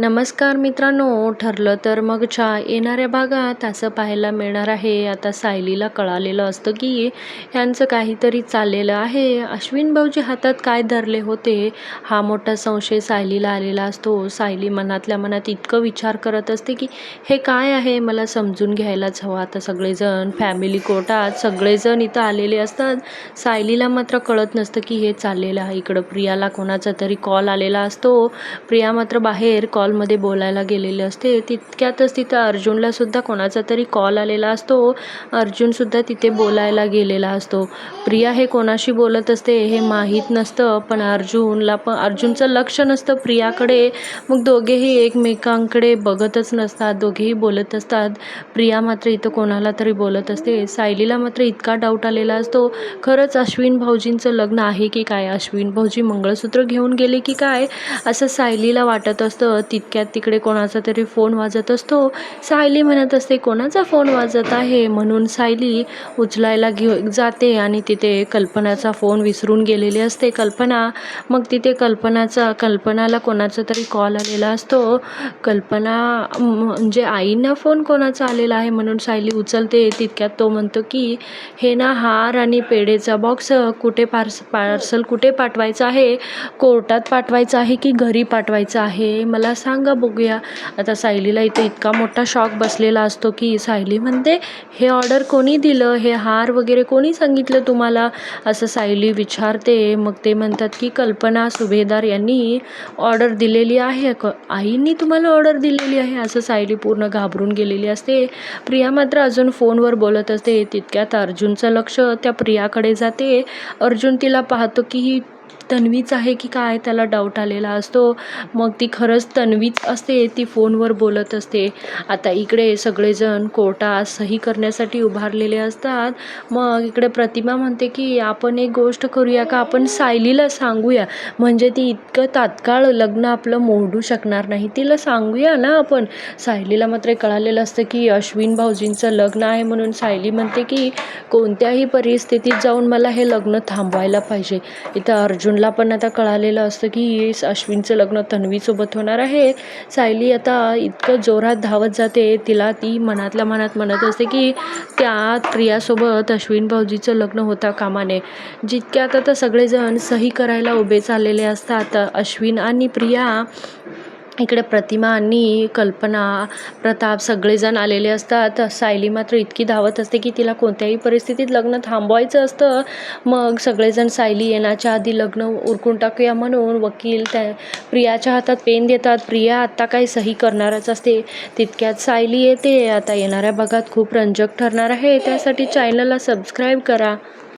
नमस्कार मित्रांनो ठरलं तर मग च्या येणाऱ्या भागात असं पाहायला मिळणार आहे. आता सायलीला कळालेलं असतं की ह्यांचं काहीतरी चाललेलं आहे. अश्विन भाऊजी हातात काय धरले होते? हा मोठा संशय सायलीला आलेला असतो. सायली मनातल्या मनात इतकं विचार करत असते की हे काय आहे? मला समजून घ्यायलाच हवं. आता सगळेजण फॅमिली कोर्टात सगळेजण इथं आलेले असतात. सायलीला मात्र कळत नसतं की हे चाललेलं आहे. इकडं प्रियाला कोणाचा तरी कॉल आलेला असतो. प्रिया मात्र बाहेर कॉल कॉलमध्ये बोलायला गेलेले असते. तितक्यातच तिथं अर्जुनला सुद्धा कोणाचा तरी कॉल आलेला असतो. अर्जुनसुद्धा तिथे बोलायला गेलेला असतो. प्रिया हे कोणाशी बोलत असते हे माहीत नसतं पण अर्जुनला पण अर्जुनचं लक्ष नसतं प्रियाकडे. मग दोघेही एकमेकांकडे बघतच नसतात दोघेही बोलत असतात. प्रिया मात्र इथं कोणाला तरी बोलत असते. सायलीला मात्र इतका डाऊट आलेला असतो. खरंच अश्विन भाऊजींचं लग्न आहे की काय? अश्विन भाऊजी मंगळसूत्र घेऊन गेले की काय? असं सायलीला वाटत असतं. तितक्यात तिकडे कोणाचा तरी फोन वाजत असतो. सायली म्हणत असते कोणाचा फोन वाजत आहे? म्हणून सायली उचलायला घेऊ जाते आणि तिथे कल्पनाचा फोन विसरून गेलेली असते. कल्पना मग तिथे कल्पनाचा कल्पनाला कोणाचा तरी कॉल आलेला असतो. कल्पना म्हणजे आईंना फोन कोणाचा आलेला आहे म्हणून सायली उचलते. तितक्यात तो म्हणतो की हे ना हार आणि पेढेचा बॉक्स कुठे पार्स पार्सल कुठे पाठवायचं आहे? कोर्टात पाठवायचं आहे की घरी पाठवायचं आहे? मला सांगा बघूया. आता सायलीला इथे इतका मोठा शॉक बसलेला असतो की सायली म्हणते हे ऑर्डर कोणी दिलं? हे हार वगैरे कोणी सांगितलं तुम्हाला? असं सायली विचारते. मग ते म्हणतात की कल्पना सुभेदार यांनी ऑर्डर दिलेली आहे क आईंनी तुम्हाला ऑर्डर दिलेली आहे? असं सायली पूर्ण घाबरून गेलेली असते. प्रिया मात्र अजून फोनवर बोलत असते. तितक्यात अर्जुनचं लक्ष त्या प्रियाकडे जाते. अर्जुन तिला पाहतो की ही तन्वीच आहे की काय त्याला डाऊट आलेला असतो. मग ती खरंच तन्वीच असते ती फोनवर बोलत असते. आता इकडे सगळेजण कोर्टात सही करण्यासाठी उभारलेले असतात. मग इकडे प्रतिमा म्हणते की आपण एक गोष्ट करूया का? आपण सायलीला सांगूया. म्हणजे ती इतकं तात्काळ लग्न आपलं मोडू शकणार नाही. तिला सांगूया ना आपण. सायलीला मात्र कळालेलं असतं की अश्विन भाऊजींचं लग्न आहे म्हणून सायली म्हणते की कोणत्याही परिस्थितीत जाऊन मला हे लग्न थांबवायला पाहिजे. इथं अर्जुन अर्जुनला पण आता कळालेलं असतं की अश्विनचं लग्न तन्वीसोबत होणार आहे. सायली आता इतकं जोरात धावत जाते तिला ती मनातल्या मनात म्हणत असते की त्या प्रियासोबत अश्विन भाऊजीचं लग्न होता कामाने. जितक्यात आता सगळेजण सही करायला उभे चाललेले असतात अश्विन आणि प्रिया इकडे प्रतिमा आणि कल्पना प्रताप सगळेजण आलेले असतात. सायली मात्र इतकी धावत असते की तिला कोणत्याही परिस्थितीत लग्न थांबवायचं असतं. मग सगळेजण सायली येण्याच्या आधी लग्न उरकून टाकूया म्हणून वकील त्या प्रियाच्या हातात पेन देतात. प्रिया आत्ता काही सही करणारच असते. तितक्यात सायली येते. आता येणाऱ्या भागात खूप रंजक ठरणार आहे. त्यासाठी चॅनलला सबस्क्राईब करा.